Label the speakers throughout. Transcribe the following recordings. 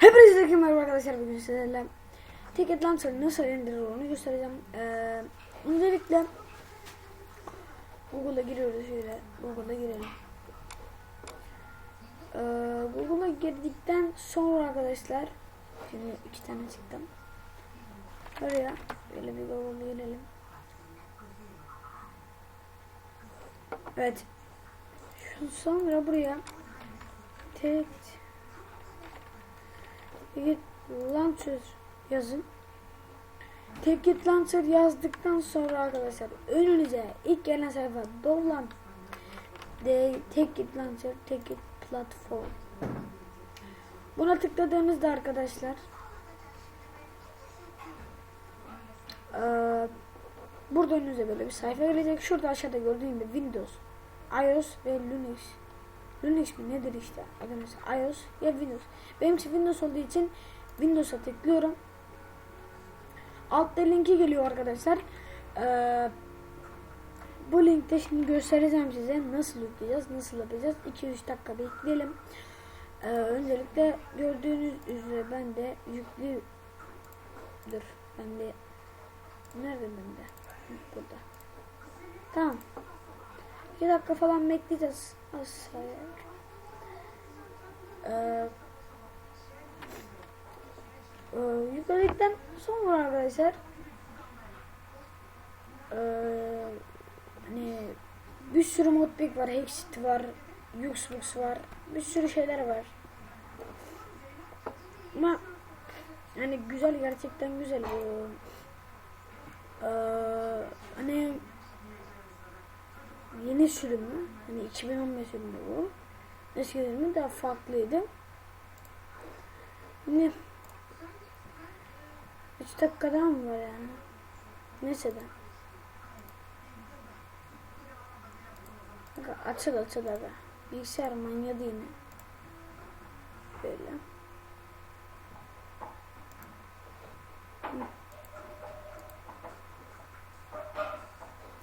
Speaker 1: Hepinize merhaba arkadaşlar bugün sizlerle Ticket Launcher nasıl indirilir onu göstereceğim. Ee, öncelikle Google'a giriyoruz şöyle. Google'a girelim. Ee, Google'a girdikten sonra arkadaşlar şimdi iki tane çıktım. Oraya böyle bir Google'a girelim. Evet. Şu sonra buraya tek Ticket Launcher yazın. Ticket Launcher yazdıktan sonra arkadaşlar önünüze ilk gelen sayfa dolan de Ticket Launcher Ticket Platform. Buna tıkladığınızda arkadaşlar burada önünüze böyle bir sayfa gelecek. Şurada aşağıda gördüğüm gibi Windows, iOS ve Linux Linux mi nedir işte adı mesela iOS ya Windows. Benimki Windows olduğu için Windows'a tıklıyorum. Altta linki geliyor arkadaşlar. Ee, bu linkte şimdi göstereceğim size nasıl yükleyeceğiz, nasıl yapacağız. 2-3 dakika bekleyelim. Ee, öncelikle gördüğünüz üzere ben de yüklü dur ben de nerede ben de burada tamam 2 dakika falan bekleyeceğiz aşağıya ee, ee, yükledikten sonra arkadaşlar ee, hani bir sürü modpack var, Hexit var, Uxbox var, bir sürü şeyler var. Ama hani güzel gerçekten güzel bu. Ee, hani yeni sürümü, hani 2015 sürümü bu. Eski sürümü daha farklıydı. Şimdi 3 dakikadan mı var yani? Neyse de. Açıl açıl abi. Bilgisayar manyadı yine. Böyle.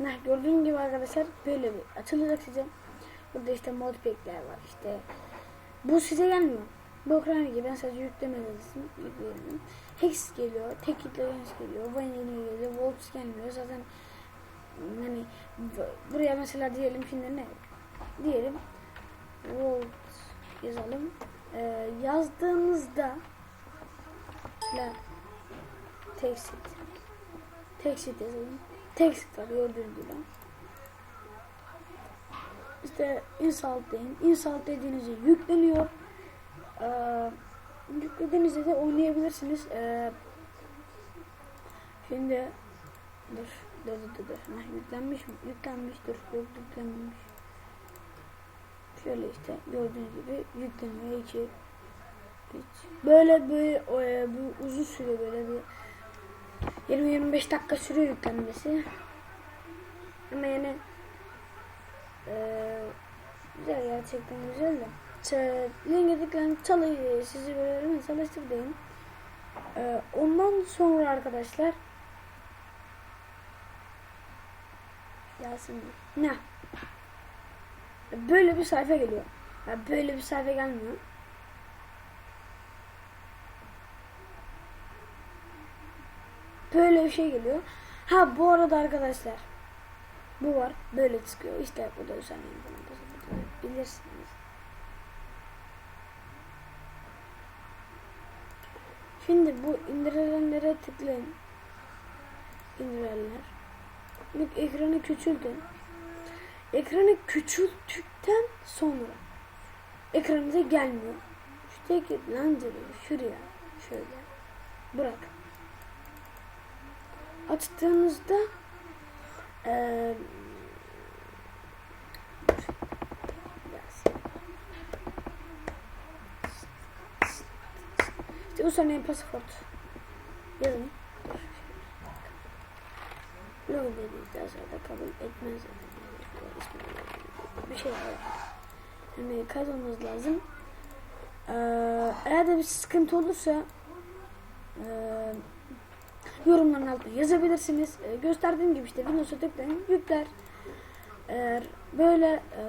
Speaker 1: Nah gördüğün gibi arkadaşlar böyle bir açılacak size. Burada işte modpack'ler var işte. Bu size gelmiyor. Bu ekran gibi ben sadece yükleme yazısını yüklüyorum. Hex geliyor, Tekit Legends geliyor, Vanilla geliyor, Volts gelmiyor. Zaten hani bu- buraya mesela diyelim şimdi ne? Diyelim Volt yazalım. Ee, yazdığınızda la Texit Texit yazalım. Var gördüğünüz gibi. İşte install deyin. Install dediğinizde yükleniyor. Ee, yüklediğinizde de oynayabilirsiniz. Ee, şimdi dur dur dur dur. Heh, yüklenmiş mi? Yüklenmiş dur. Yok yüklenmemiş. Şöyle işte gördüğünüz gibi yükleniyor. 2 3 Böyle böyle e, bu uzun sürüyor böyle bir 20-25 dakika sürüyor yüklenmesi. Ama yani eee güzel gerçekten güzel de. Linke tıklayın çalı sizi böyle çalıştır deyin. Eee, ondan sonra arkadaşlar Yasin ne? Böyle bir sayfa geliyor. Böyle bir sayfa gelmiyor. Böyle bir şey geliyor. Ha bu arada arkadaşlar bu var. Böyle çıkıyor. İşte bu da özel bilirsiniz. Şimdi bu indirilenlere tıklayın. İndirilenler. Bak ekranı küçültün. Ekranı küçülttükten sonra ekranınıza gelmiyor. Şu tek lanceri şuraya şöyle bırak. Açtığınızda eee işte username pasaport yazın. Logo dediğinizde aşağıda kabul etmez. Bir şey var. Yani kazanmanız lazım. Ee, eğer de bir sıkıntı olursa eee yorumların altına yazabilirsiniz. Ee, gösterdiğim gibi işte Windows'a tıklayın, yükler. Eğer böyle e,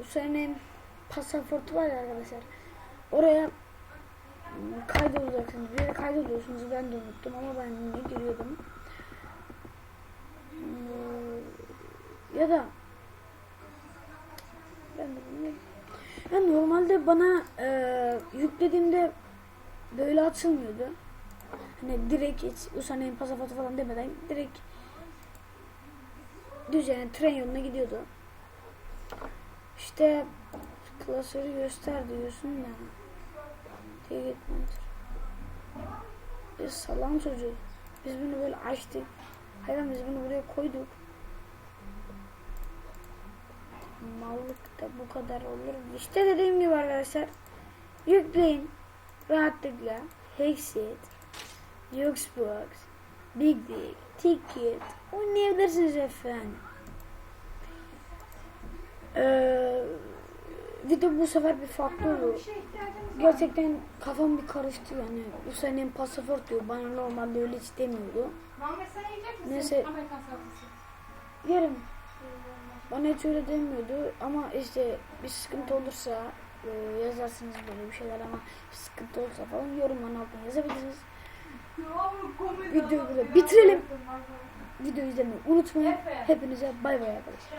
Speaker 1: username pasaportu var ya arkadaşlar. Oraya kaydolacaksınız. Bir yere kaydoluyorsunuz. Ben de unuttum ama ben yine giriyordum. Ee, Ya da ben de bilmiyorum. Normalde bana e, yüklediğimde böyle açılmıyordu. Hani direkt hiç usanayım pasaportu falan demeden direkt düz yani tren yoluna gidiyordu. İşte klasörü göster diyorsun. Diye gitmez. Biz salam çocuğu. Biz bunu böyle açtık. Hayır biz bunu buraya koyduk. Mallık da bu kadar olur. İşte dediğim gibi arkadaşlar. Yükleyin. Rahatlıkla. Hexit. Xbox. Big Big. Ticket. Oynayabilirsiniz efendim. Ee, video bu sefer bir farklı oldu. Gerçekten kafam bir karıştı yani. Bu senin pasaport diyor. Bana normalde öyle hiç demiyordu.
Speaker 2: Muhammed sen yiyecek misin?
Speaker 1: Neyse.
Speaker 2: Amerikan salatası.
Speaker 1: Yerim. Bana hiç öyle demiyordu ama işte bir sıkıntı olursa e, yazarsınız böyle bir şeyler ama sıkıntı olursa falan yorumların altına yazabilirsiniz. Videoyu burada bitirelim. Video izlemeyi unutmayın. Hepinize bay bay arkadaşlar.